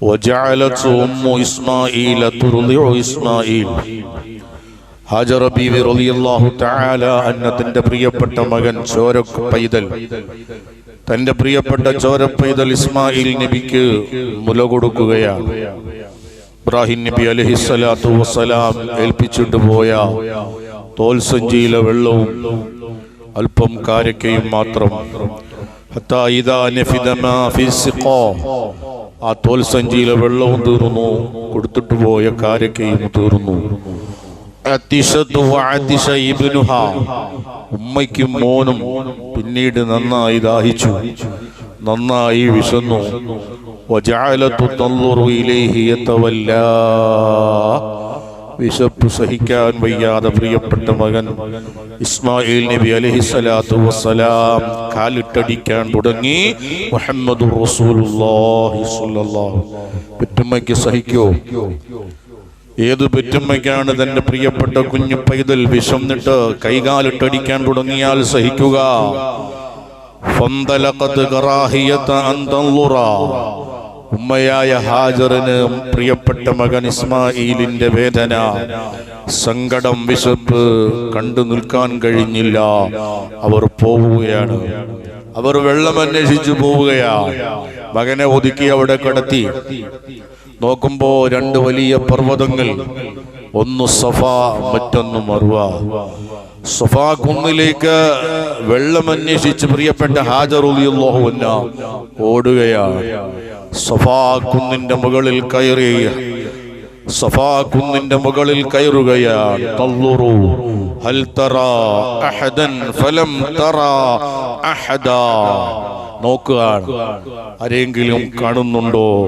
وجعلت أم إسماعيل ترضع إسماعيل ഹാജറ ബീവി റളിയല്ലാഹു തആല അന്ന തന്റെ പ്രിയപ്പെട്ട മകൻ ചോര പൈതൽ തന്റെ പ്രിയപ്പെട്ട ചോര പൈതൽ ഇസ്മായിൽ നബിക്ക് മുല കൊടുക്കുകയാണ് ഇബ്രാഹിം നബി അലഹിസ്സലാത്തു വസ്സലാം ഏൽപ്പിച്ചിട്ട് പോയ തോൽ സഞ്ചിയിലെ വെള്ളവും അല്പം കാരക്കയും മാത്രം ഹത്താ ഇദാ നഫിദ മാ ഫി സിഖാ. ആ തോൽ സഞ്ചിയിലെ വെള്ളവും തീർന്നു കൊടുത്തിട്ട് പോയ കാരക്കയും തീർന്നു. ഉമ്മയ്ക്കും മോനും പിന്നീട് നന്നായി ദാഹിച്ചു നന്നായി വിശന്നു വജഅലതു തൻളുറു ഇലൈഹി യതവല്ലാ. വിശപ്പ് സഹിക്കാൻ വയ്യാതെ പ്രിയപ്പെട്ട മകൻ ഇസ്മായിൽ നബി അലഹിസ്സലാത്തു വസ്സലാം കാലിട്ടടിക്കാൻ തുടങ്ങി. മുഹമ്മദ് പെറ്റുമ്മയ്ക്ക് സഹിക്കോ. ഏത് പെറ്റുമ്മയ്ക്കാണ് തന്റെ പ്രിയപ്പെട്ട കുഞ്ഞു പൈതൽ വിഷം നിട്ട് കൈകാലിട്ടടിക്കാൻ തുടങ്ങിയാൽ സഹിക്കുക. ഉമ്മയായ ഹാജറിന് പ്രിയപ്പെട്ട മകൻ ഇസ്മായിലിന്റെ വേദന. സങ്കടം വിശപ്പ് കണ്ടു നിൽക്കാൻ കഴിഞ്ഞില്ല. അവർ പോവുകയാണ്. അവർ വെള്ളം അന്വേഷിച്ചു പോവുകയാണ്. മകനെ ഒതുക്കി അവിടെ കടത്തി. നോക്കുമ്പോ രണ്ട് വലിയ പർവതങ്ങൾ. ഒന്ന് സഫ മറ്റൊന്ന് മറുവ സഫ കുന്നിലേക്ക് വെള്ളം അന്വേഷിച്ച് പ്രിയപ്പെട്ട ഹാജർ ഉള്ളിയുള്ള ഓടുകയാണ്. സഫാ കുന്നിന്റെ മുകളിൽ കയറി. സഫാ കുന്നിന്റെ മുകളിൽ കയറുകയാണ് തല്ലുറു. ഹൽ തറ അഹദൻ ഫലം തറാ അഹദ. നോക്കുകയാണ്. ആരെങ്കിലും കാണുന്നുണ്ടോ?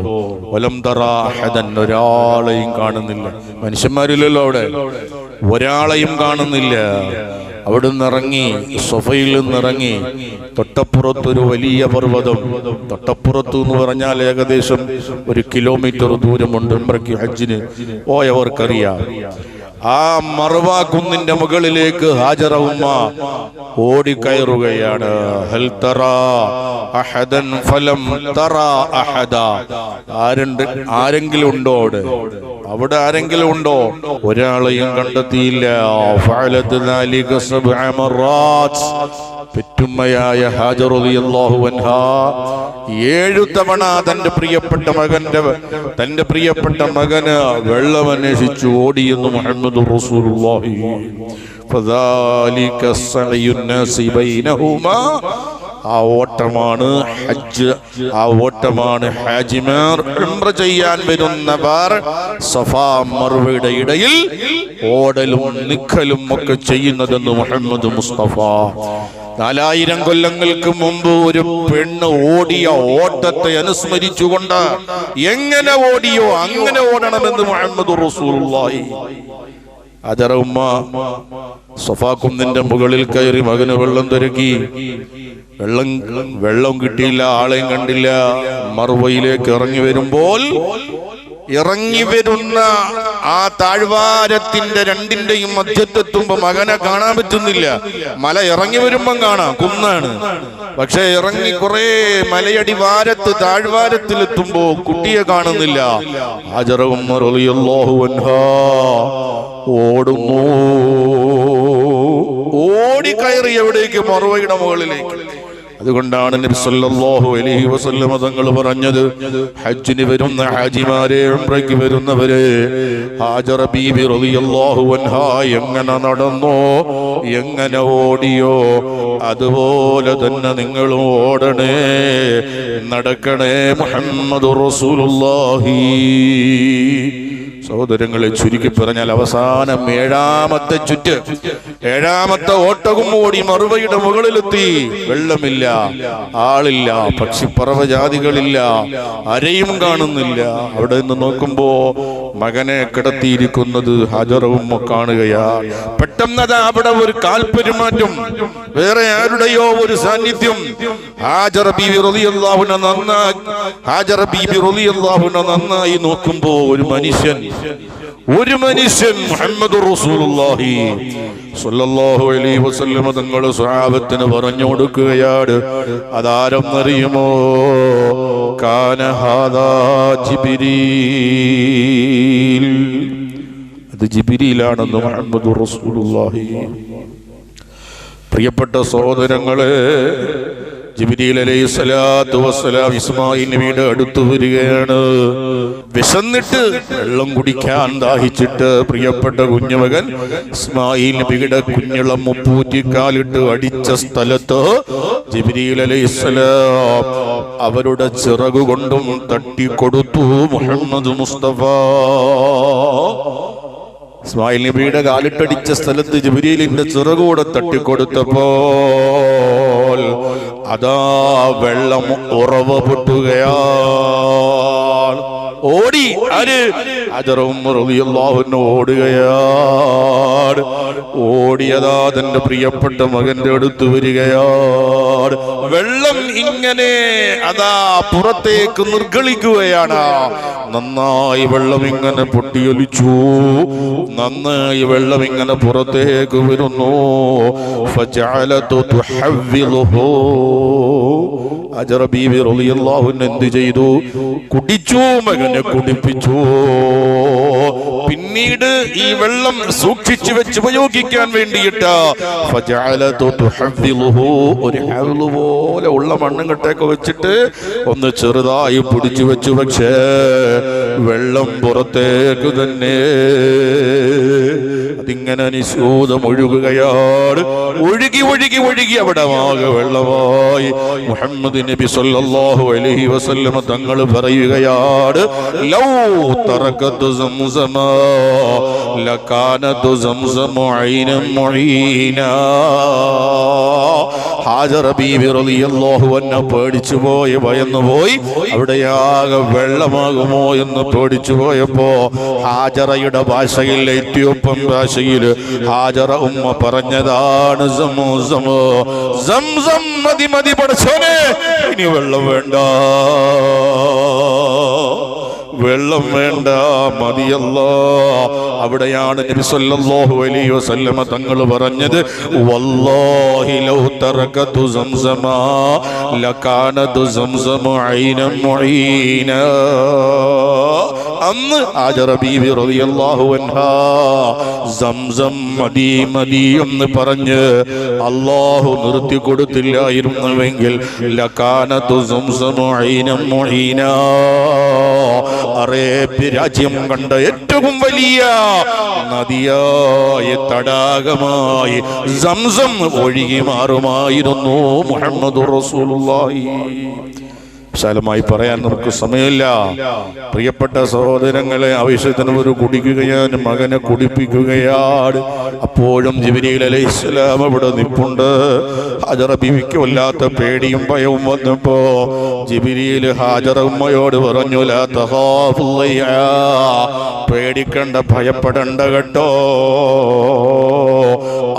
വലം തറ അഹദൻ. ഒരാളെയും കാണുന്നില്ല. മനുഷ്യന്മാരില്ലല്ലോ അവിടെ. ഒരാളെയും കാണുന്നില്ല. അവിടുന്ന് ഇറങ്ങി സൊഫയിൽ നിന്നിറങ്ങി തൊട്ടപ്പുറത്തൊരു വലിയ പർവതം. തൊട്ടപ്പുറത്ത് എന്ന് പറഞ്ഞാൽ ഏകദേശം ഒരു കിലോമീറ്റർ ദൂരമുണ്ട് ഉംറയ്ക്ക് ഹജ്ജിന്. പോയവർക്കറിയാം ആ മറുവ കുന്നിന്റെ മുകളിലേക്ക് ഹാജറ ഉമ്മ ഓടിക്കയറുകയാണ് ആരെങ്കിലും ഉണ്ടോ അവിടെ? അവിടെ ആരെങ്കിലും ഉണ്ടോ? ഒരാളെയും കണ്ടെത്തിയില്ല. പെറ്റുമ്മയായ ഹാജറുദിയല്ലാഹുവൻഹ ഏഴു തവണ തന്റെ പ്രിയപ്പെട്ട മകന്റെ തന്റെ പ്രിയപ്പെട്ട മകന് വെള്ളം അന്വേഷിച്ചു ഓടിയെന്ന് മുഹമ്മദ് റസൂലുള്ളാഹി. ഫദാലിക സഅയുൻ ബൈനഹുമാ ആ ഓട്ടമാണ് ഹജ്ജ് ആ ഓട്ടമാണ് ഹാജിമാർ ഉംറ ചെയ്യാൻ വരുന്നവർ സഫാ മർവയുടെ ഇടയിൽ ഓടലും നിക്കലും ഒക്കെ ചെയ്യുന്നതെന്ന് മുഹമ്മദ് മുസ്തഫ. നാലായിരം കൊല്ലങ്ങൾക്ക് മുമ്പ് ഒരു പെണ്ണ് ഓടിയ ഓട്ടത്തെ അനുസ്മരിച്ചുകൊണ്ട് എങ്ങനെ ഓടിയോ അങ്ങനെ ഓടണമെന്ന് മുഹമ്മദ് റസൂലുള്ളാഹി. അതറ ഉമ്മ സൊഫാക്കുന്നിന്റെ മുകളിൽ കയറി മകന് വെള്ളം തിരക്കി വെള്ളം വെള്ളം കിട്ടിയില്ല ആളെയും കണ്ടില്ല. മറുവയിലേക്ക് ഇറങ്ങി വരുമ്പോൾ ഇറങ്ങി വരുന്ന ആ താഴ്വാരത്തിന്റെ രണ്ടിന്റെയും മധ്യത്തെത്തുമ്പോ മകനെ കാണാൻ പറ്റുന്നില്ല. മല ഇറങ്ങി വരുമ്പം കാണാം കുന്നാണ്. പക്ഷെ ഇറങ്ങി കുറെ മലയടി വാരത്ത് താഴ്വാരത്തിലെത്തുമ്പോ കുട്ടിയെ കാണുന്നില്ല. ഹാജറവും ഓടുന്നു. ഓടുന്നു ഓടിക്കയറി എവിടേക്ക്? മറുവയുടെ മുകളിലേക്ക്. അതുകൊണ്ടാണ് നബി സല്ലല്ലാഹു അലൈഹി തങ്ങൾ പറഞ്ഞത് ഹജ്ജിന് വരുന്ന ഹാജിമാരെ ഉംറയ്ക്ക് വരുന്നവരെ റളിയല്ലാഹു എങ്ങനെ നടന്നോ എങ്ങനെ ഓടിയോ അതുപോലെ തന്നെ നിങ്ങളും ഓടണേ നടക്കണേ മുഹമ്മദ് റസൂലുള്ളാഹി. സഹോദരങ്ങളെ ചുരുക്കി പറഞ്ഞാൽ അവസാനം ഏഴാമത്തെ ചുറ്റ് ഏഴാമത്തെ ഓട്ടവും ഓടി മറുപടിയുടെ മുകളിലെത്തി. വെള്ളമില്ല ആളില്ല പക്ഷിപ്പറവജാതികളില്ല അരയും കാണുന്നില്ല. അവിടെ നിന്ന് നോക്കുമ്പോ മകനെ കിടത്തിയിരിക്കുന്നത് ഹജറവും കാണുകയാ പെട്ടെന്ന് അവിടെ ഒരു കാൽപെരുമാറ്റം. വേറെ ആരുടെയോ ഒരു സാന്നിധ്യം. ഹാജറ ബീബി നന്നായി ഹാജറ ബീബി നന്നായി നോക്കുമ്പോ ഒരു മനുഷ്യൻ ഒരു മനുഷ്യൻ മുഹമ്മദ് റസൂലുള്ളാഹി സ്വല്ലല്ലാഹു അലൈഹി വസല്ലം തങ്ങൾ സ്വഹാബത്തിന് പറഞ്ഞു കൊടുക്കുകയാണ്. അറിയുമോ കാന ഹാദാ ജിബ്രീൽ. അത് ജിബ്രീലാണെന്ന് മുഹമ്മദ് റസൂലുള്ളാഹി. പ്രിയപ്പെട്ട സഹോദരങ്ങളെ ജിബിരിയിൽ അലൈഹി സ്വലാത്തു വസ്സലാം ഇസ്മായിൽ നബിയുടെ അടുത്ത് വരികയാണ്. വിശന്നിട്ട് വെള്ളം കുടിക്കാൻ ദാഹിച്ചിട്ട് പ്രിയപ്പെട്ട കുഞ്ഞുമകൻ ഇസ്മായിൽ നബിയുടെ കുഞ്ഞിളം മുപ്പൂറ്റിക്കാലിട്ട് അടിച്ച സ്ഥലത്ത് ജിബിരിയിൽ അലൈഹി സ്വലാം അവരുടെ ചിറകുകൊണ്ടും തട്ടിക്കൊടുത്തു. മുഹമ്മദ് മുസ്തഫ. ഇസ്മായിൽ നബിയുടെ കാലിട്ടടിച്ച സ്ഥലത്ത് ജിബിരിയിലിന്റെ ചിറകൂടെ തട്ടിക്കൊടുത്തപ്പോൾ അതാ വെള്ളം ഉറവ് പൊട്ടുകയാണ് ഓടി ആര് അജറും ഓടുകയാണ് ഓടിയതാ തന്റെ പ്രിയപ്പെട്ട മകന്റെ അടുത്ത് വരികയാണ് വെള്ളം ഇങ്ങനെ അതാ പുറത്തേക്ക് നിർഗളിക്കുകയാണ്. നന്നായി വെള്ളം ഇങ്ങനെ പൊട്ടിയൊലിച്ചു. നന്നായി വെള്ളം ഇങ്ങനെ പുറത്തേക്ക് വരുന്നു. ഫജഅലതു തുഹവ്വിലുഹു. അജറ ബീവി റളിയല്ലാഹു അൻഹ എന്ത് ചെയ്തു? കുടിച്ചു മകനെ കുടിപ്പിച്ചു? പിന്നീട് ഈ വെള്ളം സൂക്ഷിച്ചു വെച്ച് ഉപയോഗിക്കാൻ വേണ്ടിയിട്ട്. ഒരു പോലെ ഉള്ള മണ്ണുകട്ടൊക്കെ വെച്ചിട്ട് ഒന്ന് ചെറുതായി പിടിച്ചു വെച്ചു. പക്ഷേ വെള്ളം പുറത്തേക്ക് തന്നെ. അതിങ്ങനെ നിശൂതം ഒഴുകുകയാണ്. ഒഴുകി ഒഴുകി ഒഴുകി അവിടെ ആകെ വെള്ളമായി. മുഹമ്മദ് നബി സല്ലല്ലാഹു അലൈഹി വസല്ലമ തങ്ങൾ പറയുകയാണ് ലൗ തറക്കത്തു സംസമ ലകാനതു സംസമു ഐനം മുഈനാ ഹാജറ റളിയല്ലാഹു അൻഹ പേടിച്ചു പോയി ഭയന്നു പോയി അവിടെയാകെ വെള്ളമാകുമോ എന്ന് പേടിച്ചു പോയപ്പോ ഹാജറയുടെ ഭാഷയിൽ എത്യോപ്യൻ ഭാഷയിൽ ഹാജറ ഉമ്മ പറഞ്ഞതാണ് മതി മതി പഠിച്ചോനെ ഇനി വെള്ളം വേണ്ട. വെള്ളം വേണ്ട മതിയല്ലോ. അവിടെയാണ് നബി സല്ലല്ലാഹു അലൈഹി വസല്ലമ തങ്ങൾ പറഞ്ഞത് വല്ലാഹി ലൗ തറകതു സംസമ ലകാനതു സംസമ ഐന മുഈന. അന്ന് ആജറബീബി റളിയല്ലാഹു അൻഹാ സംസം മദി മദി എന്ന് പറഞ്ഞ് അള്ളാഹു നിർത്തി കൊടുത്തില്ലായിരുന്നുവെങ്കിൽ ലകാനതു സംസമ ഐന മുഈന. അറേബ്യ രാജ്യം കണ്ട ഏറ്റവും വലിയ നദിയായ തടാകമായി സംസം ഒഴുകി മാറുമായിരുന്നു മുഹമ്മദ് റസൂലുള്ളാഹി വിശാലമായി പറയാൻ നമുക്ക് സമയമില്ല. പ്രിയപ്പെട്ട സഹോദരങ്ങളെ ആവശ്യത്തിന് ഒരു കുടിക്കുകയാണ് മകനെ കുടിപ്പിക്കുകയാണ്. അപ്പോഴും ജിബിരിയിൽ അലൈഹി ഇസ്ലാം ഇവിടെ നിപ്പുണ്ട്. ഹാജറ ബിവിക്ക് വല്ലാത്ത പേടിയും ഭയവും വന്നപ്പോ ജിബിനിയിൽ ഹാജറ ഉമ്മയോട് പറഞ്ഞു. പേടിക്കണ്ട ഭയപ്പെടണ്ട കേട്ടോ.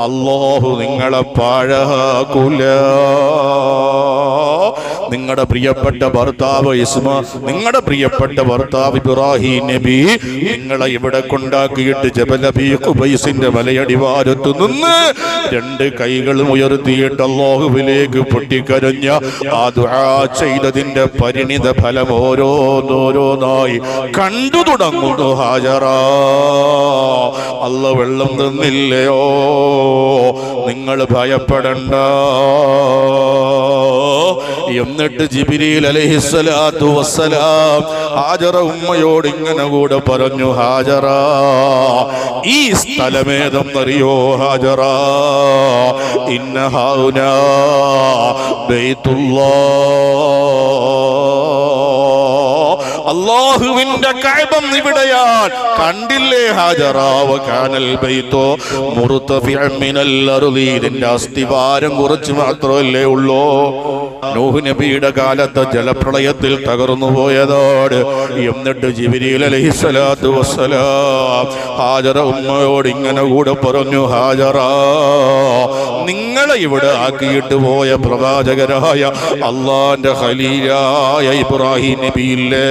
അള്ളാഹു നിങ്ങളെ പാഴാക്കൂല. നിങ്ങളുടെ പ്രിയപ്പെട്ട ഭർത്താവ് ഇസ്മ നിങ്ങളുടെ പ്രിയപ്പെട്ട ഭർത്താവ് ഇബ്രാഹിം നബി നിങ്ങളെ ഇവിടെ കൊണ്ടാക്കിയിട്ട് ജബലബി കുബൈസിന്റെ മലയടിവാരത്ത് നിന്ന് രണ്ട് കൈകളും ഉയർത്തിയിട്ട് അള്ളാഹുവിലേക്ക് പൊട്ടിക്കരഞ്ഞ ആ ദുആ ചെയ്തതിന്റെ പരിണിത ഫലം ഓരോന്നോരോന്നായി കണ്ടു തുടങ്ങുന്നു ഹാജറ. അല്ല വെള്ളം തന്നില്ലയോ? നിങ്ങൾ ഭയപ്പെടണ്ട. എന്നിട്ട് ജിബിരിയിൽ അലഹിസ്സലാത്തു വസ്സലാം ഹാജറ ഉമ്മയോട് ഇങ്ങനെ കൂടെ പറഞ്ഞു ഹാജറ ഈ സ്ഥലമേതെന്നറിയോ ഹാജറ ഇന്ന ഹൗന അള്ളാഹുവിന്റെ കഅബം ഇവിടെയാൻ. കണ്ടില്ലേ ഹാജറാവ കാനൽ ബൈത്തോ? ഇതിന്റെ അസ്ഥിവാരം കുറച്ച് മാത്രമല്ലേ ഉള്ളൂ. നൂഹ് നബിയുടെ കാലത്ത് ജലപ്രളയത്തിൽ തകർന്നു പോയതോട് എന്നിട്ട് ജിബിരിൽ അലൈഹിസ്സലാത്തു വസ്സലാം ഹാജറ ഉമ്മയോട് ഇങ്ങനെ കൂടെ പറഞ്ഞു ഹാജറ നിങ്ങളെ ഇവിടെ ആക്കിയിട്ട് പോയ പ്രവാചകരായ അള്ളാന്റെ ഖലീലായ ഇബ്രാഹിം നബിയില്ലേ?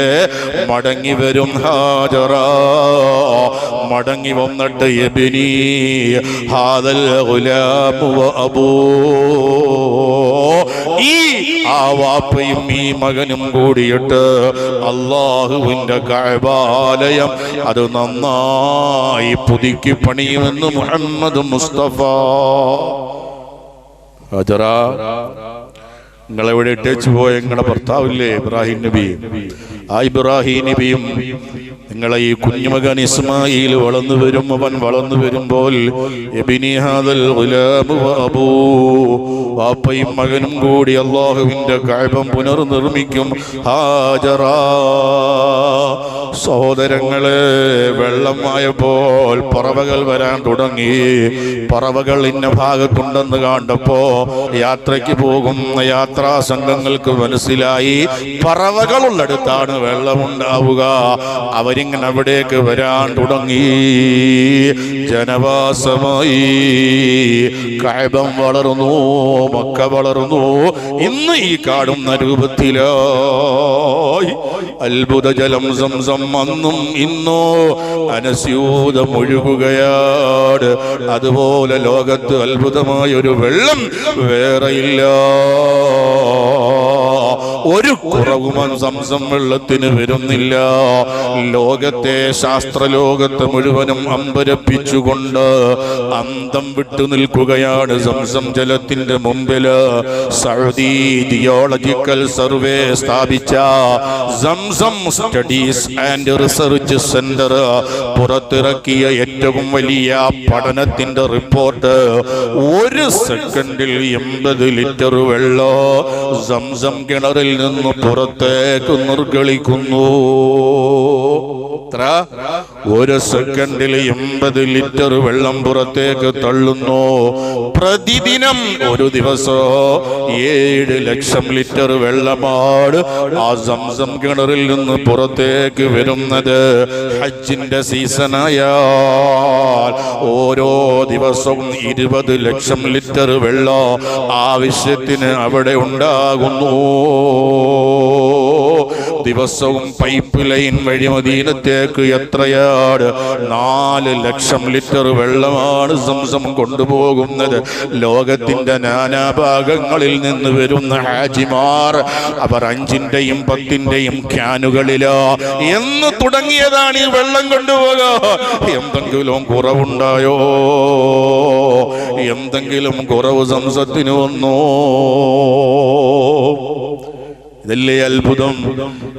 മടങ്ങി വരും ഹാജറ. മടങ്ങി വന്നിട്ട് എബിനി ഹാദൽ അബൂ. ഈ ആ വാപ്പയും ഈ മകനും കൂടിയിട്ട് അള്ളാഹുവിന്റെ കഴബാലയം അത് നന്നായി പുതുക്കി പണിയുമെന്ന് മുഹമ്മദ് മുസ്തഫ. ഹജറ. നിങ്ങളെവിടെ ഇട്ടേച്ചു പോയ? നിങ്ങളുടെ ഭർത്താവില്ലേ ഇബ്രാഹിം നബി? ആ ഇബ്രാഹിം നബിയും നിങ്ങളെ ഈ കുഞ്ഞുമകൻ ഇസ്മായിൽ വളർന്നു വരും അവൻ വളർന്നു വരുമ്പോൾ. വാപ്പയും മകനും കൂടി അള്ളാഹുവിന്റെ കാഴ്പം പുനർനിർമ്മിക്കും. ഹാജറ. സഹോദരങ്ങളെ വെള്ളമായപ്പോൾ പറവകൾ വരാൻ തുടങ്ങി. പറവകൾ ഇന്ന ഭാഗത്തുണ്ടെന്ന് കണ്ടപ്പോ യാത്രയ്ക്ക് പോകുന്ന യാത്രാ സംഘങ്ങൾക്ക് മനസ്സിലായി. പറവകളുള്ളടുത്താണ് വെള്ളമുണ്ടാവുക. അവരിങ്ങനെ അവിടേക്ക് വരാൻ തുടങ്ങി. ജനവാസമായി. കഴബം വളർന്നു മക്ക വളർന്നു. ഇന്ന് ഈ കാണുന്ന രൂപത്തിലായി. അത്ഭുത ജലം സംസം അന്നും ഇന്നോ അനസ്യൂതം ഒഴുകുകയാണ് അതുപോലെ ലോകത്ത് അത്ഭുതമായ ഒരു വെള്ളം വേറെയില്ല. ഒരു കുറവും സംസം വെള്ളത്തിന് വരുന്നില്ല. ലോകത്തെ ശാസ്ത്രലോകത്തെ മുഴുവനും അമ്പരപ്പിച്ചുകൊണ്ട് അന്തം വിട്ടു നിൽക്കുകയാണ് സംസം ജലത്തിന്റെ മുമ്പിൽ സൗദി ജിയോളജിക്കൽ സർവേ സ്ഥാപിച്ച Zamzam studies and research centre പുറത്തിറക്കിയ ഏറ്റവും വലിയ പഠനത്തിന്റെ റിപ്പോർട്ട് ഒരു സെക്കൻഡിൽ എൺപത് ലിറ്റർ വെള്ളം സംസം കിണറിൽ നിന്ന് പുറത്തേക്ക് നിർഗളിക്കുന്നു. ഒരു സെക്കൻഡിൽ എൺപത് ലിറ്റർ വെള്ളം പുറത്തേക്ക് തള്ളുന്നു. പ്രതിദിനം ഒരു ദിവസം ഏഴ് ലക്ഷം ലിറ്റർ വെള്ളമാണ് ആ സംസം കിണറിൽ നിന്ന് പുറത്തേക്ക് വരുന്നത്. ഹജ്ജിന്റെ സീസണായാൽ ഓരോ ദിവസവും ഇരുപത് ലക്ഷം ലിറ്റർ വെള്ളം ആവശ്യത്തിന് അവിടെ ഉണ്ടാകുന്നു. ദിവസവും പൈപ്പ് ലൈൻ വഴി മദീനത്തേക്ക് എത്രയാണ് നാല് ലക്ഷം ലിറ്റർ വെള്ളമാണ് സംസം കൊണ്ടുപോകുന്നത്. ലോകത്തിന്റെ നാനാഭാഗങ്ങളിൽ നിന്ന് വരുന്ന ഹാജിമാർ അവർ അഞ്ചിന്റെയും പത്തിന്റെയും ക്യാനുകളിലോ. എന്ന് തുടങ്ങിയതാണ് ഈ വെള്ളം കൊണ്ടുപോകുക എന്തെങ്കിലും കുറവുണ്ടായോ? എന്തെങ്കിലും കുറവ് സംസത്തിന് വന്നോ? ഇതല്ലേ അത്ഭുതം.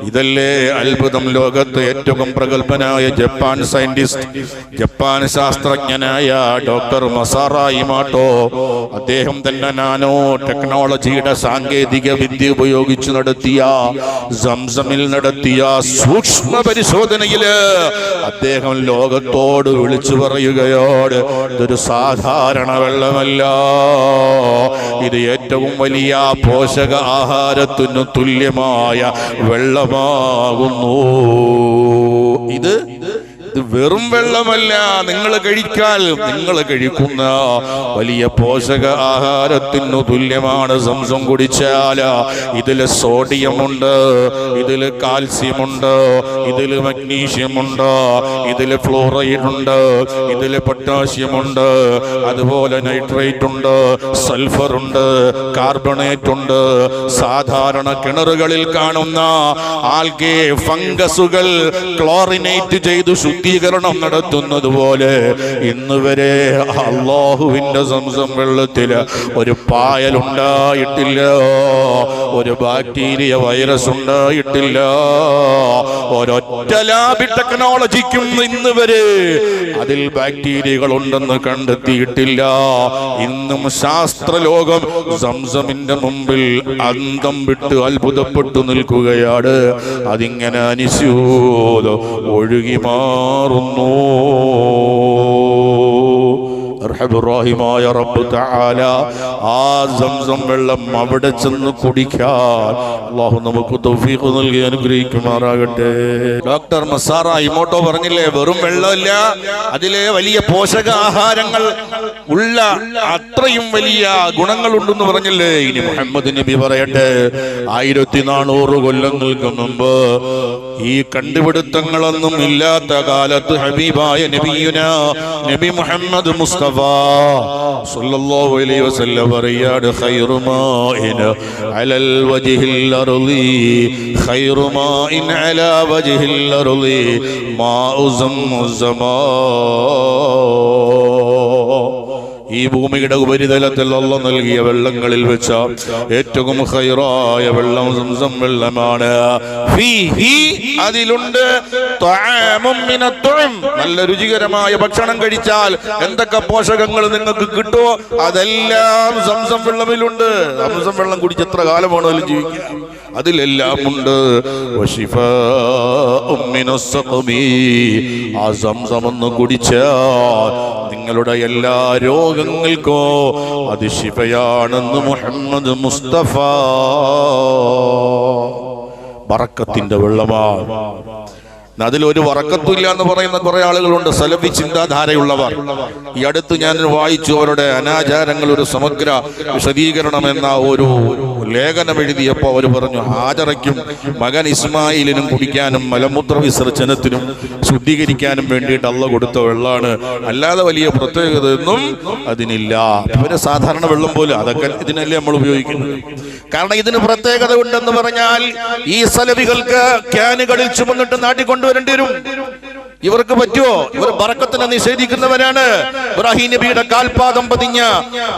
ഇതല്ലേ അത്ഭുതം. ലോകത്ത് ഏറ്റവും പ്രഗത്ഭനായ ജപ്പാൻ സയന്റിസ്റ്റ് ജപ്പാൻ ശാസ്ത്രജ്ഞനായ ഡോക്ടർ മസാറ ഇമാട്ടോ. അദ്ദേഹം തന്നെ നാനോ ടെക്നോളജിയുടെ സാങ്കേതിക വിദ്യ ഉപയോഗിച്ച് നടത്തിയ സംസമിൽ നടത്തിയ സൂക്ഷ്മ പരിശോധനയിൽ അദ്ദേഹം ലോകത്തോട് വിളിച്ചു പറയുകയോട് ഇതൊരു സാധാരണ വെള്ളമല്ല. ഇത് ഏറ്റവും വലിയ പോഷക ആഹാരത്തിന് തുല്യമായ വെള്ളമാകുന്നു. ഇത് ഇത് വെറും വെള്ളമല്ല. നിങ്ങൾ കഴിക്കാൻ നിങ്ങൾ കഴിക്കുന്ന വലിയ പോഷക ആഹാരത്തിനു തുല്യമാണ് സംസം കുടിച്ചാൽ. ഇതിൽ സോഡിയം ഉണ്ട് ഇതിൽ കാൽസ്യം ഉണ്ട് ഇതിൽ മഗ്നീഷ്യം ഉണ്ട് ഇതിൽ ഫ്ലോറൈഡ് ഉണ്ട് ഇതിൽ പൊട്ടാസ്യം ഉണ്ട് അതുപോലെ നൈട്രേറ്റ് ഉണ്ട് സൾഫർ ഉണ്ട് കാർബണേറ്റ് ഉണ്ട് സാധാരണ കിണറുകളിൽ കാണുന്ന ആൽഗെ ഫംഗസുകൾ ക്ലോറിനേറ്റ് ചെയ്ത് ശുദ്ധീകരണം നടത്തുന്നത് പോലെ ഇന്ന് വരെ അള്ളാഹുവിന്റെ സംസം വെള്ളത്തിൽ ഒരു പായൽ ഉണ്ടായിട്ടില്ല ഒരു ബാക്ടീരിയ വൈറസ് ഉണ്ടായിട്ടില്ല ഒരൊറ്റ ലാബ് ടെക്നോളജിക്കും ഇന്ന് വരെ അതിൽ ബാക്ടീരിയകൾ ഉണ്ടെന്ന് കണ്ടെത്തിയിട്ടില്ല. ഇന്നും ശാസ്ത്രലോകം സംസമിന്റെ മുമ്പിൽ അന്തം വിട്ട് അത്ഭുതപ്പെട്ടു നിൽക്കുകയാണ്. അതിങ്ങനെ അനിശ്യൂത ഒഴുകി മാറുന്നു. അർഹബുറാഹിമായ റബ്ബ് തആല ആ സംസം വെള്ളം അവിടെ ചെന്ന് കുടിക്കാൻ അള്ളാഹു നമുക്ക് തൗഫീഖ് നൽകി അനുഗ്രഹിക്കുമാറാകട്ടെ. ഡോക്ടർ മസാറ ഇമോട്ടോ പറഞ്ഞില്ലേ വെറും വെള്ളമില്ല അതിലെ വലിയ പോഷകാഹാരങ്ങൾ ഉള്ള അത്രയും വലിയ ഗുണങ്ങളുണ്ടെന്ന് പറഞ്ഞില്ലേ? ഇനി മുഹമ്മദ് നബി പറയട്ടെ ആയിരത്തി നാനൂറ് കൊല്ലങ്ങൾക്ക് മുമ്പ് ഈ കണ്ടുപിടുത്തങ്ങളൊന്നും ഇല്ലാത്ത കാലത്ത് ഹബീബായ നബിയുന നബി മുഹമ്മദ് മുസ്തഫ സല്ലല്ലാഹു അലൈഹി വസല്ലം പറയാണ് ഖൈറു മാഇൻ അലൽ വജ്ഹിൽ അർളി ഖൈറു മാഇൻ അലാ വജ്ഹിൽ അർളി മാഉ സംസം ഈ ഭൂമിയുടെ ഉപരിതലത്തിൽ അല്ല നൽകിയ വെള്ളങ്ങളിൽ വെച്ച ഏറ്റവും ഹൈറായ വെള്ളം സംസം വെള്ളമാണ്. അതിലുണ്ട്. നല്ല രുചികരമായ ഭക്ഷണം കഴിച്ചാൽ എന്തൊക്കെ പോഷകങ്ങൾ നിങ്ങൾക്ക് കിട്ടുമോ അതെല്ലാം സംസം വെള്ളമിലുണ്ട്. സംസം വെള്ളം കുടിച്ച് എത്ര കാലമാണോ ജീവിക്കുക. അതിലെല്ലാം ഉണ്ട്. ആ സംസം ഒന്ന് കുടിച്ചാൽ നിങ്ങളുടെ എല്ലാ രോഗങ്ങൾക്കോ അത് ശിവയാണെന്ന് മുഹമ്മദ് മുസ്തഫ. ബറക്കത്തിന്റെ വെള്ളമാണ്. അതിലൊരു വറക്കത്തുമില്ല എന്ന് പറയുന്ന കുറെ ആളുകളുണ്ട്. സലഫി ചിന്താധാരയുള്ളവർ. ഈ അടുത്ത് ഞാൻ വായിച്ചു. അവരുടെ അനാചാരങ്ങൾ ഒരു സമഗ്ര വിശദീകരണം എന്ന ഒരു ലേഖനം എഴുതിയപ്പോൾ അവർ പറഞ്ഞു ഹാജറയ്ക്കും മകൻ ഇസ്മായിലിനും കുടിക്കാനും മലമൂത്ര വിസർജനത്തിനും ശുദ്ധീകരിക്കാനും വേണ്ടിയിട്ട് അള്ള കൊടുത്ത വെള്ളമാണ് അല്ലാതെ വലിയ പ്രത്യേകതയൊന്നും അതിനില്ല. ഇവർ സാധാരണ വെള്ളം പോലും അതൊക്കെ ഇതിനല്ലേ നമ്മൾ ഉപയോഗിക്കുന്നത്? കാരണം ഇതിന് പ്രത്യേകത ഉണ്ടെന്ന് പറഞ്ഞാൽ ഈ സലവികൾക്ക് ക്യാനുകളിൽ ചുമന്നിട്ട് നാട്ടിൽ കൊണ്ടുവരേണ്ടി വരും ഇവർക്ക് പറ്റുമോ? ഇവർ ബറക്കത്തിനെ നിഷേധിക്കുന്നവരാണ്. ഇബ്രാഹിം നബിയുടെ കാൽപാദം പതിഞ്ഞ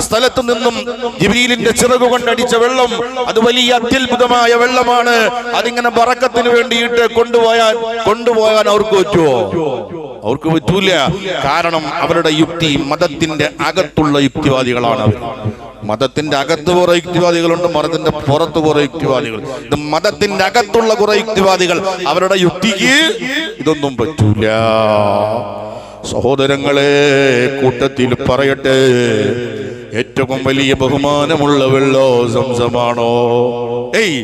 സ്ഥലത്തു നിന്നും ജിബീലിന്റെ ചിറകു കൊണ്ടടിച്ച വെള്ളം അത് വലിയ അത്യത്ഭുതമായ വെള്ളമാണ്. അതിങ്ങനെ ബറക്കത്തിന് വേണ്ടിയിട്ട് കൊണ്ടുപോയാൻ കൊണ്ടുപോകാൻ അവർക്ക് പറ്റുമോ? അവർക്ക് പറ്റൂല. കാരണം അവരുടെ യുക്തി മതത്തിന്റെ അകത്തുള്ള യുക്തിവാദികളാണ് അവർ. മതത്തിന്റെ അകത്ത് കുറെ യുക്തിവാദികളുണ്ട് മതത്തിന്റെ പുറത്ത് കുറെ യുക്തിവാദികൾ. ഇത് മതത്തിന്റെ അകത്തുള്ള കുറെ യുക്തിവാദികൾ. അവരുടെ യുക്തിക്ക് ഇതൊന്നും പറ്റൂല. സഹോദരങ്ങളെ കൂട്ടത്തിൽ പറയട്ടെ. ഏറ്റവും വലിയ ബഹുമാനമുള്ള വെള്ളോ സംസമാണോ? ഏയ്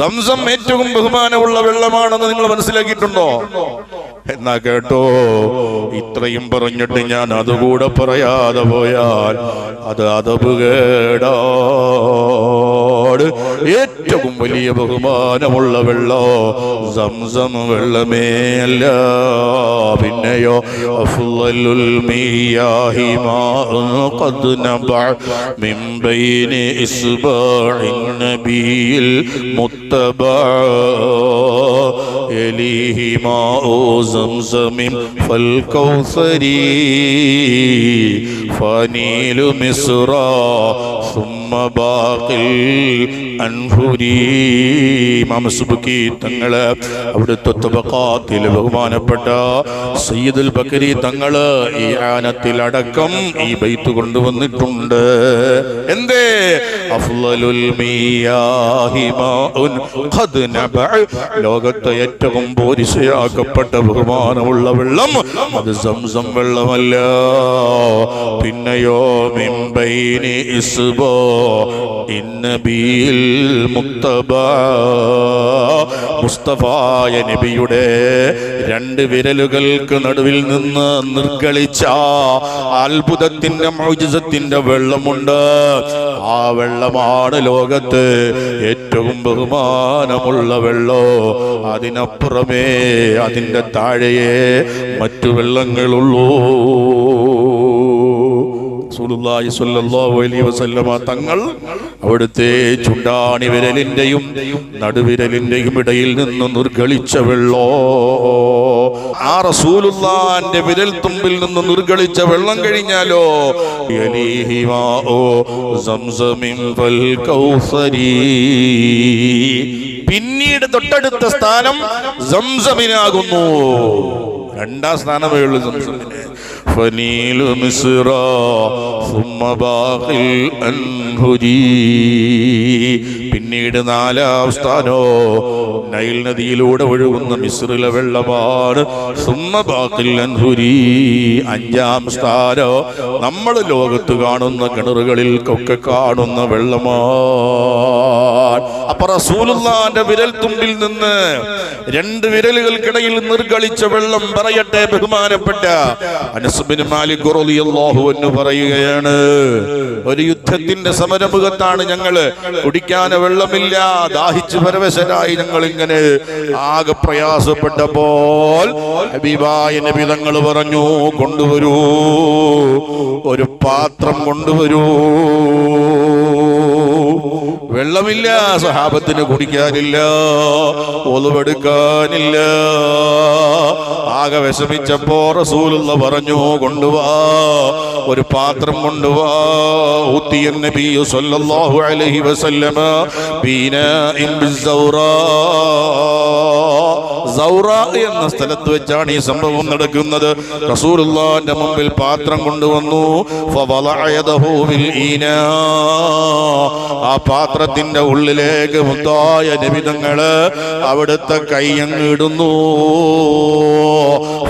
സംസം ഏറ്റവും ബഹുമാനമുള്ള വെള്ളമാണെന്ന് നിങ്ങൾ മനസ്സിലാക്കിയിട്ടുണ്ടോ? എന്നാ കേട്ടോ ഇത്രയും പറഞ്ഞിട്ട് ഞാൻ അതുകൂടെ പറയാതെ പോയാൽ അത് അതപ് കേടാട് ഏറ്റവും വലിയ ബഹുമാനമുള്ള വെള്ളോ സംസം വെള്ളമേ അല്ല പിന്നെയോ അഫ്ളലുൽ മിയാഹി മാഉൻ ഖദ് നബഅ മിൻ ബൈനി ഇസ്ബാഇൻ നബിയിൽ മുത്തബഅ يليه ماء زمزم فالكوثر فنيل مصر ثم തങ്ങൾ അവിടുത്തെ തുബക്കാത്തിൽ ബഹുമാനപ്പെട്ട സയ്യിദുൽ ബക്കരി തങ്ങൾ ഈ ആനത്തിൽ അടക്കം ഈ ബൈത്ത് കൊണ്ടുവന്നിട്ടുണ്ട്. എന്തേ? അഫ്ലലുൽ ലോകത്തെ ഏറ്റവും പോരിശയാക്കപ്പെട്ട ബഹുമാനമുള്ള വെള്ളം അത് സംസം വെള്ളമല്ല. പിന്നെയോ മിംബൈനി ഇസ്ബോ. ഇന്നബിയിൽ മുക്തബ മുസ്തഫായ നബിയുടെ രണ്ട് വിരലുകൾക്ക് നടുവിൽ നിന്ന് നിർഗളിച്ച അത്ഭുതത്തിന്റെ മൗജിസത്തിന്റെ വെള്ളമുണ്ട്. ആ വെള്ളമാണ് ലോകത്ത് ഏറ്റവും ബഹുമാനമുള്ള വെള്ളോ. അതിനപ്പുറമേ അതിന്റെ താഴെയേ മറ്റു വെള്ളങ്ങളുള്ളൂ. റസൂലുള്ളാഹി സ്വല്ലല്ലാഹു അലൈഹി വസല്ലമ തങ്ങൾ അവിടുത്തെ ചുണ്ടാണി വിരലിന്റെയും നടുവിരലിന്റെയും ഇടയിൽ നിന്ന് നിർഗളിച്ച വെള്ളോ? ആ റസൂലുള്ളാന്റെ വിരൽ തുമ്പിൽ നിന്ന് നിർഗളിച്ച വെള്ളം കഴിഞ്ഞാലോ? പിന്നീട് തൊട്ടടുത്ത സ്ഥാനം രണ്ടാം സ്ഥാനമേ ഉള്ളൂ സംസമിന്. فنيل مصر ثم باقي الأنهري പിന്നീട് നാലാം സ്ഥാനോ നൈൽ നദിയിലൂടെ ഒഴുകുന്ന മിസ്രിലെ വെള്ളമാണ് സുമ്മ ബാക്കിൽ അൻഹുരി അഞ്ചാം സ്ഥാനോ നമ്മൾ ലോകത്ത് കാണുന്ന കിണറുകളിൽ ഒക്കെ കാണുന്ന വെള്ളമാണ് അപ്പൊ റസൂലുള്ളാന്റെ വിരൽ തുമ്പിൽ നിന്ന് രണ്ട് വിരലുകൾക്കിടയിൽ നിർഗളിച്ച വെള്ളം പറയട്ടെ ബഹുമാനപ്പെട്ട അനസുബിന് മാലിക് റളിയല്ലാഹു എന്ന് പറയുകയാണ് ഒരു യുദ്ധത്തിന്റെ സമരമുഖത്താണ് ഞങ്ങൾ. കുടിക്കാൻ വെള്ളമില്ല ദാഹിച്ച് പരവശരായി ഞങ്ങൾ ഇങ്ങനെ ആകെ പ്രയാസപ്പെട്ടപ്പോൾ ഹബീബായ നബി തങ്ങൾ പറഞ്ഞു കൊണ്ടുവരൂ ഒരു പാത്രം കൊണ്ടുവരൂ. വെള്ളമില്ല സഹാബത്തിന് കുടിക്കാനില്ല ഒളിവെടുക്കാനില്ല. ആകെ വിഷമിച്ചപ്പോ റസൂലുള്ള പറഞ്ഞു കൊണ്ടുവാ ഒരു പാത്രം കൊണ്ടുവാ. നബിയു സല്ലല്ലാഹു അലൈഹി വസല്ലമ എന്ന സ്ഥലത്ത് വെച്ചാണ് ഈ സംഭവം നടക്കുന്നത് റസൂലുള്ളാന്റെ മുമ്പിൽ പാത്രം കൊണ്ടുവന്നു ഫവളഅ യദഹു ബിൽ ഈനാ. ആ പാത്രത്തിന്റെ ഉള്ളിലേക്ക് മുത്തായ നിബിതങ്ങള് അവിടുത്തെ കൈയങ്ങ് ഇടുന്നു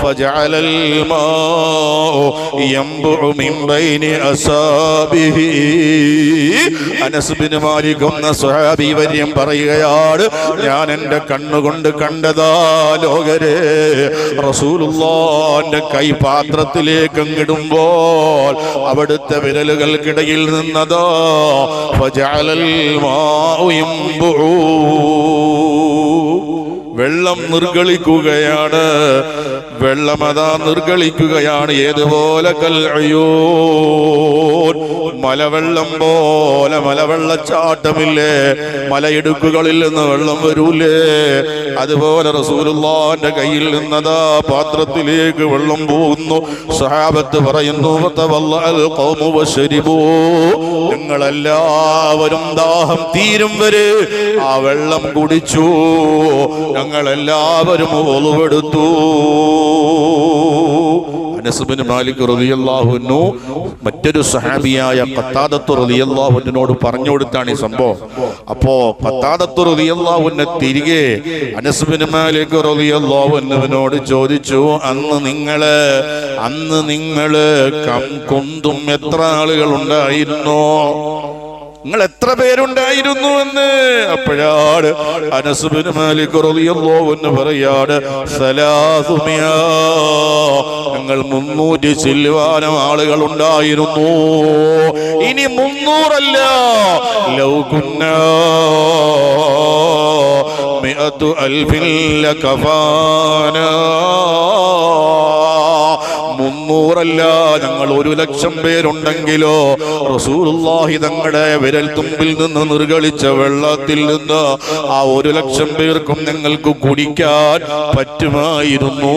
فجعل الماء ينبع من بين أصابعه അനസ് ബിൻ മാലിക് എന്ന സ്വഹാബി വര്യം പറയുകയാണ് ഞാൻ എൻ്റെ കണ്ണുകൊണ്ട് കണ്ടതാ ലോകരെ റസൂലുള്ളാന്റെ കൈപാത്രത്തിലേക്ക് അങ്ങിടുമ്പോൾ അവിടുത്തെ വിരലുകൾക്കിടയിൽ നിന്നതോ. വെള്ളം നിർഗളിക്കുകയാണ് വെള്ളമതാ നിർഗളിക്കുകയാണ് ഏതുപോലെ കല്ലയോ മലവെള്ളം പോലെ മലവെള്ളച്ചാട്ടമില്ലേ? മലയിടുക്കുകളിൽ നിന്ന് വെള്ളം വരൂലേ? അതുപോലെ റസൂലുള്ളാന്റെ കയ്യിൽ നിന്നതാ പാത്രത്തിലേക്ക് വെള്ളം പോകുന്നു സഹാബത്ത് പറയുന്നു ഞങ്ങളെല്ലാവരും ഖൗമു വശരിബൂ." നിങ്ങളെല്ലാവരും ദാഹം തീരും വരെ ആ വെള്ളം കുടിച്ചു. ഞങ്ങളെല്ലാവരും ഒളിവെടുത്തു മാലിക് മറ്റൊരു സഹാബിയായ കത്താദത്ത് റളിയല്ലാഹുവിനോട് പറഞ്ഞു കൊടുത്താണ് ഈ സംഭവം. അപ്പോ കത്താദത്ത് റളിയല്ലാഹുവിനെ തിരികെ അനസുബിന് മാലിക് റളിയല്ലാഹുവിനോട് ചോദിച്ചു അന്ന് നിങ്ങൾ അന്ന് നിങ്ങൾ കം കൊന്തും എത്ര ആളുകൾ ഉണ്ടായിരുന്നോ? നിങ്ങൾ എത്ര പേരുണ്ടായിരുന്നു എന്ന്? അപ്പോഴാണ് അനസുബിന് മാലിക് എന്ന് പറയാണ് സലാസുമിയ. ഞങ്ങൾ മുന്നൂറ്റി ചില്ലുവാനം ആളുകൾ ഉണ്ടായിരുന്നു. ഇനി മുന്നൂറല്ല. ലൗകുന്ന മിഅത്തു കഫാന ലകഫാനാ. മുന്നൂറല്ല ഞങ്ങൾ ഒരു ലക്ഷം പേരുണ്ടെങ്കിലോ റസൂലുള്ളാഹി തങ്ങളുടെ വിരൽ തുമ്പിൽ നിന്ന് നിർഗളിച്ച വെള്ളത്തിൽ നിന്ന് ആ ഒരു ലക്ഷം പേർക്കും ഞങ്ങൾക്ക് കുടിക്കാൻ പറ്റുമായിരുന്നു.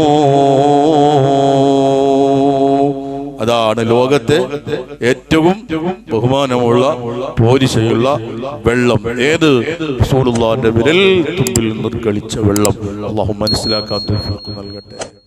അതാണ് ലോകത്തെ ഏറ്റവും ബഹുമാനമുള്ള പോരിശയുള്ള വെള്ളം. ഏത്? റസൂലുള്ളാഹിന്റെ വിരൽ തുമ്പിൽ നിർഗളിച്ച വെള്ളം. അള്ളാഹു മനസ്സിലാക്കാൻ നൽകട്ടെ.